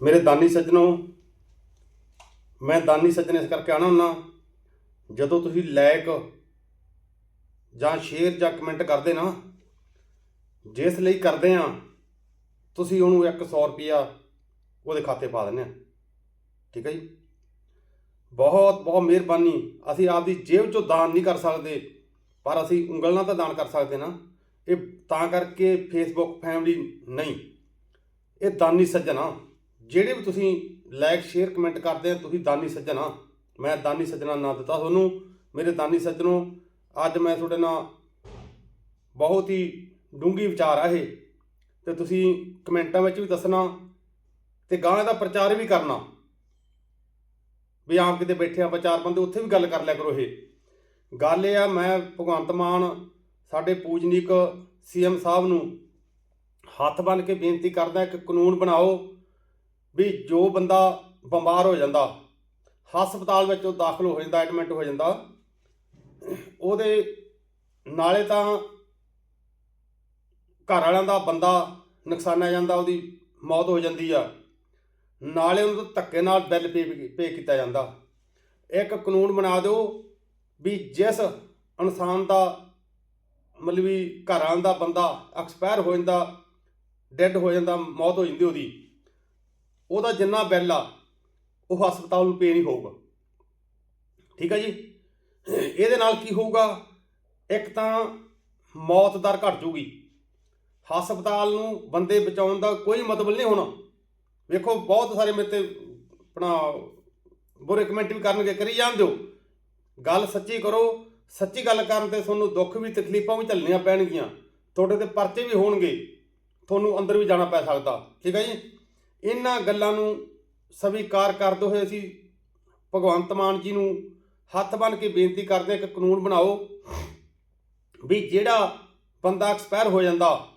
ਮੇਰੇ ਦਾਨੀ ਸੱਜਣੋ, ਮੈਂ ਦਾਨੀ ਸੱਜਣ ਇਸ ਕਰਕੇ ਆਣਾ ਹੁੰਨਾ, ਜਦੋਂ ਤੁਸੀਂ ਲਾਇਕ ਜਾਂ ਸ਼ੇਅਰ ਜਾਂ ਕਮੈਂਟ ਕਰਦੇ ਨਾ, ਜਿਸ ਲਈ ਕਰਦੇ ਆ, ਤੁਸੀਂ ਉਹਨੂੰ 100 ਰੁਪਿਆ ਉਹਦੇ ਖਾਤੇ ਪਾ ਦਿੰਦੇ ਆ। ਠੀਕ ਹੈ ਜੀ? ਬਹੁਤ ਬਹੁਤ ਮਿਹਰਬਾਨੀ। ਅਸੀਂ ਆਪਦੀ ਜੇਬ ਚੋਂ ਦਾਨ ਨਹੀਂ ਕਰ ਸਕਦੇ, ਪਰ ਅਸੀਂ ਉਂਗਲ ਨਾਲ ਤਾਂ ਦਾਨ ਕਰ ਸਕਦੇ ਨਾ। ਇਹ ਤਾਂ ਕਰਕੇ ਫੇਸਬੁੱਕ ਫੈਮਿਲੀ ਨਹੀਂ, ਇਹ ਦਾਨੀ ਸੱਜਣ ਆ। ਜਿਹੜੇ ਵੀ ਤੁਸੀਂ ਲਾਈਕ ਸ਼ੇਅਰ ਕਮੈਂਟ ਕਰਦੇ ਆ, ਤੁਸੀਂ ਦਾਨੀ ਸੱਜਣਾ। ਮੈਂ ਦਾਨੀ ਸੱਜਣਾ ਨਾਂ ਦਿੱਤਾ ਤੁਹਾਨੂੰ। ਮੇਰੇ ਦਾਨੀ ਸੱਜਣੋ, ਅੱਜ ਮੈਂ ਤੁਹਾਡੇ ਨਾਲ ਬਹੁਤ ਹੀ ਡੂੰਗੀ ਵਿਚਾਰ ਆ ਇਹ। ਤੇ ਤੁਸੀਂ ਕਮੈਂਟਾਂ ਵਿੱਚ ਵੀ ਦੱਸਣਾ ਤੇ ਗਾਣੇ ਦਾ ਪ੍ਰਚਾਰ ਵੀ ਕਰਨਾ। ਵੀ ਆਪ ਕਿਤੇ ਬੈਠੇ ਆਪਾਂ ਚਾਰ ਬੰਦੇ ਉੱਥੇ ਵੀ ਗੱਲ ਕਰ ਲਿਆ ਕਰੋ ਇਹ। ਗੱਲ ਇਹ ਆ, ਮੈਂ ਭਗਵੰਤ ਮਾਨ, ਸਾਡੇ ਪੂਜਨੀਕ ਸੀਐਮ ਸਾਹਿਬ ਨੂੰ ਹੱਥ ਬੰਨ ਕੇ ਬੇਨਤੀ ਕਰਦਾ ਕਿ ਕਾਨੂੰਨ ਬਣਾਓ। ਵੀ ਜੋ ਬੰਦਾ ਬਿਮਾਰ ਹੋ ਜਾਂਦਾ, ਹਸਪਤਾਲ ਵਿੱਚ ਉਹ ਦਾਖਲ ਹੋ ਜਾਂਦਾ, ਐਡਮਿਟ ਹੋ ਜਾਂਦਾ, ਉਹਦੇ ਨਾਲੇ ਤਾਂ ਘਰ ਵਾਲਿਆਂ ਦਾ ਬੰਦਾ ਨੁਕਸਾਨਿਆ ਜਾਂਦਾ, ਉਹਦੀ ਮੌਤ ਹੋ ਜਾਂਦੀ ਆ। ਨਾਲੇ ਉਹਨੂੰ ਧੱਕੇ ਨਾਲ ਬਿੱਲ ਪੇ ਪੇ ਕੀਤਾ ਜਾਂਦਾ। ਇੱਕ ਕਾਨੂੰਨ ਬਣਾ ਦਿਓ ਵੀ ਜਿਸ ਇਨਸਾਨ ਦਾ, ਮਤਲਬ ਵੀ ਘਰ ਵਾਲਿਆਂ ਦਾ ਬੰਦਾ ਐਕਸਪਾਇਰ ਹੋ ਜਾਂਦਾ, ਡੈੱਡ ਹੋ ਜਾਂਦਾ, ਮੌਤ ਹੋ ਜਾਂਦੀ ਉਹਦੀ ਉਹਦਾ ਜਿੰਨਾ ਬਿੱਲ ਆ, ਉਹ ਹਸਪਤਾਲ ਨੂੰ ਪੇ ਨਹੀਂ ਹੋਊਗਾ। ਠੀਕ ਹੈ ਜੀ? ਇਹਦੇ ਨਾਲ ਕੀ ਹੋਊਗਾ? ਇੱਕ ਤਾਂ ਮੌਤ ਦਰ ਘਟ ਜੂਗੀ ਹਸਪਤਾਲ ਨੂੰ ਬੰਦੇ ਬਚਾਉਣ ਦਾ ਕੋਈ ਮਤਲਬ ਨਹੀਂ ਹੋਣਾ। ਵੇਖੋ, ਬਹੁਤ ਸਾਰੇ ਮੇਰੇ ਤੇ ਆਪਣਾ ਬੁਰੇ ਕਮੈਂਟ ਵੀ ਕਰਨਗੇ, ਕਰੀ ਜਾਣ ਦਿਓ। ਗੱਲ ਸੱਚੀ ਕਰੋ, ਸੱਚੀ ਗੱਲ ਕਰਨ ਤੇ ਤੁਹਾਨੂੰ ਦੁੱਖ ਵੀ, ਤਕਲੀਫਾਂ ਵੀ ਝੱਲਣੀਆਂ ਪੈਣਗੀਆਂ। ਤੁਹਾਡੇ ਤੇ ਪਰਚੇ ਵੀ ਹੋਣਗੇ। ਤੁਹਾਨੂੰ ਅੰਦਰ ਵੀ ਜਾਣਾ ਪੈ ਸਕਦਾ। ਠੀਕ ਹੈ ਜੀ? ਇਹਨਾਂ ਗੱਲਾਂ ਨੂੰ ਸਵੀਕਾਰ ਕਰਦੇ ਹੋਏ ਅਸੀਂ ਭਗਵੰਤ ਮਾਨ ਜੀ ਨੂੰ ਹੱਥ ਬੰਨ ਕੇ ਬੇਨਤੀ ਕਰਦੇ ਹਾਂ ਕਿ ਕਾਨੂੰਨ ਬਣਾਓ ਵੀ ਜਿਹੜਾ ਬੰਦਾ ਐਕਸਪਾਇਰ ਹੋ ਜਾਂਦਾ,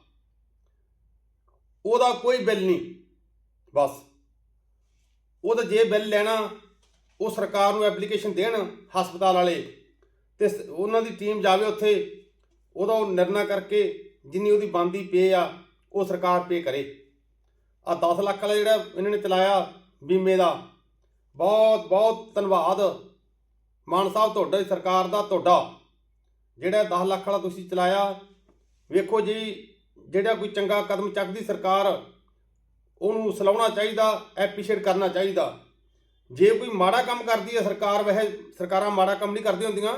ਉਹਦਾ ਕੋਈ ਬਿੱਲ ਨਹੀਂ, ਬਸ। ਉਹਦਾ ਜੇ ਬਿੱਲ ਲੈਣਾ, ਉਹ ਸਰਕਾਰ ਨੂੰ ਐਪਲੀਕੇਸ਼ਨ ਦੇਣ ਹਸਪਤਾਲ ਵਾਲੇ ਤੇ ਸ- ਉਹਨਾਂ ਦੀ ਟੀਮ ਜਾਵੇ ਉੱਥੇ, ਉਹਦਾ ਨਿਰਣਾ ਕਰਕੇ ਜਿੰਨੀ ਉਹਦੀ ਬੰਦੀ ਪੇ ਆ, ਉਹ ਸਰਕਾਰ ਪੇ ਕਰੇ। ਆ 10 ਲੱਖ ਵਾਲਾ ਜਿਹੜਾ ਇਹਨਾਂ ਨੇ ਚਲਾਇਆ ਬੀਮੇ ਦਾ, ਬਹੁਤ ਬਹੁਤ ਧੰਨਵਾਦ। ਮਾਨ ਸਾਹਿਬ, ਤੁਹਾਡਾ ਸਰਕਾਰ ਦਾ ਤੁਹਾਡਾ। ਜਿਹੜਾ 10 ਲੱਖ ਵਾਲਾ ਤੁਸੀਂ ਚਲਾਇਆ, ਵੇਖੋ ਜੀ, ਜਿਹੜਾ ਕੋਈ ਚੰਗਾ ਕਦਮ ਚੱਕਦੀ ਸਰਕਾਰ, ਉਹਨੂੰ ਸਲਾਉਣਾ ਚਾਹੀਦਾ ਐਪਰੀਸ਼ੀਏਟ ਕਰਨਾ ਚਾਹੀਦਾ। ਜੇ ਕੋਈ ਮਾੜਾ ਕੰਮ ਕਰਦੀ ਹੈ ਸਰਕਾਰ, ਵੈਸੇ ਸਰਕਾਰਾਂ ਮਾੜਾ ਕੰਮ ਨਹੀਂ ਕਰਦੀਆਂ ਹੁੰਦੀਆਂ,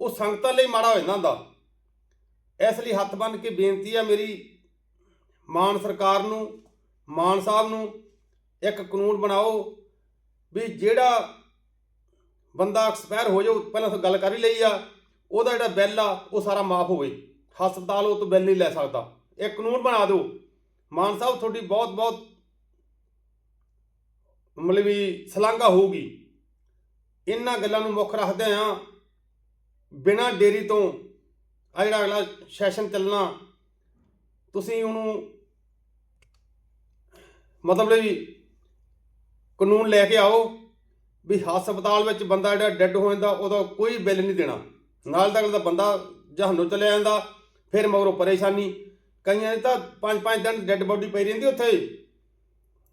ਉਹ ਸੰਗਤਾਂ ਲਈ ਮਾੜਾ ਹੋ ਜਾਂਦਾ ਹੁੰਦਾ। ਇਸ ਲਈ ਹੱਥ ਬੰਨ ਕੇ ਬੇਨਤੀ ਹੈ ਮੇਰੀ, ਮਾਨ ਸਰਕਾਰ ਨੂੰ ਮਾਨ ਸਾਹਿਬ ਨੂੰ ਇੱਕ ਕਾਨੂੰਨ ਬਣਾਓ ਵੀ ਜਿਹੜਾ ਬੰਦਾ ਐਕਸਪਾਇਰ ਹੋ ਜਾਓ ਪਹਿਲਾਂ ਤਾਂ ਗੱਲ ਕਰ ਹੀ ਲਈ ਆ, ਉਹਦਾ ਜਿਹੜਾ ਬਿੱਲ ਆ, ਉਹ ਸਾਰਾ ਮਾਫ ਹੋਵੇ। ਹਸਪਤਾਲ ਉਹ ਤੋਂ ਬਿੱਲ ਨਹੀਂ ਲੈ ਸਕਦਾ। ਇਹ ਕਾਨੂੰਨ ਬਣਾ ਦਿਓ। ਮਾਨ ਸਾਹਿਬ, ਤੁਹਾਡੀ ਬਹੁਤ ਬਹੁਤ ਮਤਲਬ ਵੀ ਸਲਾਂਘਾ ਹੋਊਗੀ। ਇਹਨਾਂ ਗੱਲਾਂ ਨੂੰ ਮੁੱਖ ਰੱਖਦੇ ਆ। ਬਿਨਾਂ ਡੇਰੀ ਤੋਂ ਆ ਜਿਹੜਾ ਅਗਲਾ ਸੈਸ਼ਨ ਚੱਲਣਾ, ਤੁਸੀਂ ਉਹਨੂੰ ਮਤਲਬ ਵੀ ਕਾਨੂੰਨ ਲੈ ਕੇ ਆਓ ਵੀ ਹਸਪਤਾਲ ਵਿੱਚ ਬੰਦਾ ਜਿਹੜਾ ਡੈੱਡ ਹੋ ਜਾਂਦਾ, ਉਹਦਾ ਕੋਈ ਬਿੱਲ ਨਹੀਂ ਦੇਣਾ। ਨਾਲ ਦਾ ਅਗਲਾ ਬੰਦਾ ਜਹਾਨੋਂ ਚਲੇ ਜਾਂਦਾ, ਫਿਰ ਮਗਰੋਂ ਪਰੇਸ਼ਾਨੀ। ਕਈਆਂ ਦੀ ਤਾਂ ਪੰਜ ਪੰਜ ਦਿਨ ਡੈੱਡ ਬੋਡੀ ਪਈ ਰਹਿੰਦੀ ਉੱਥੇ।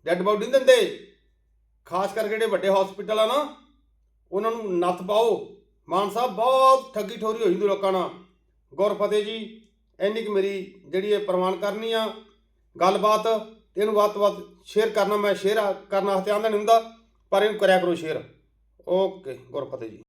ਡੈੱਡ ਬੋਡੀ ਨਹੀਂ ਦਿੰਦੇ। ਖਾਸ ਕਰਕੇ ਜਿਹੜੇ ਵੱਡੇ ਹਸਪੀਟਲ ਆ ਨਾ, ਉਹਨਾਂ ਨੂੰ ਨੱਥ ਪਾਓ। ਮਾਨ ਸਾਹਿਬ ਬਹੁਤ ਠੱਗੀ ਠੋਰੀ ਹੋਈ ਹੁੰਦੀ ਲੋਕਾਂ ਨਾਲ। ਗੁਰਫਤਿਹ ਜੀ, ਇੰਨੀ ਕਿ ਮੇਰੀ ਜਿਹੜੀ ਇਹ ਪ੍ਰਮਾਣ ਕਰਨੀ ਆ, ਗੱਲਬਾਤ ਇਹਨੂੰ ਵੱਧ ਤੋਂ ਵੱਧ ਸ਼ੇਅਰ ਕਰਨਾ, ਮੈਂ ਸ਼ੇਅਰ ਕਰਨਾ ਹਥਿਆਰ ਨਹੀਂ ਹੁੰਦਾ, ਪਰ ਇਹਨੂੰ ਕਰਿਆ ਕਰੋ ਸ਼ੇਅਰ ਓਕੇ ਗੁਰਫਤਿਹ ਜੀ।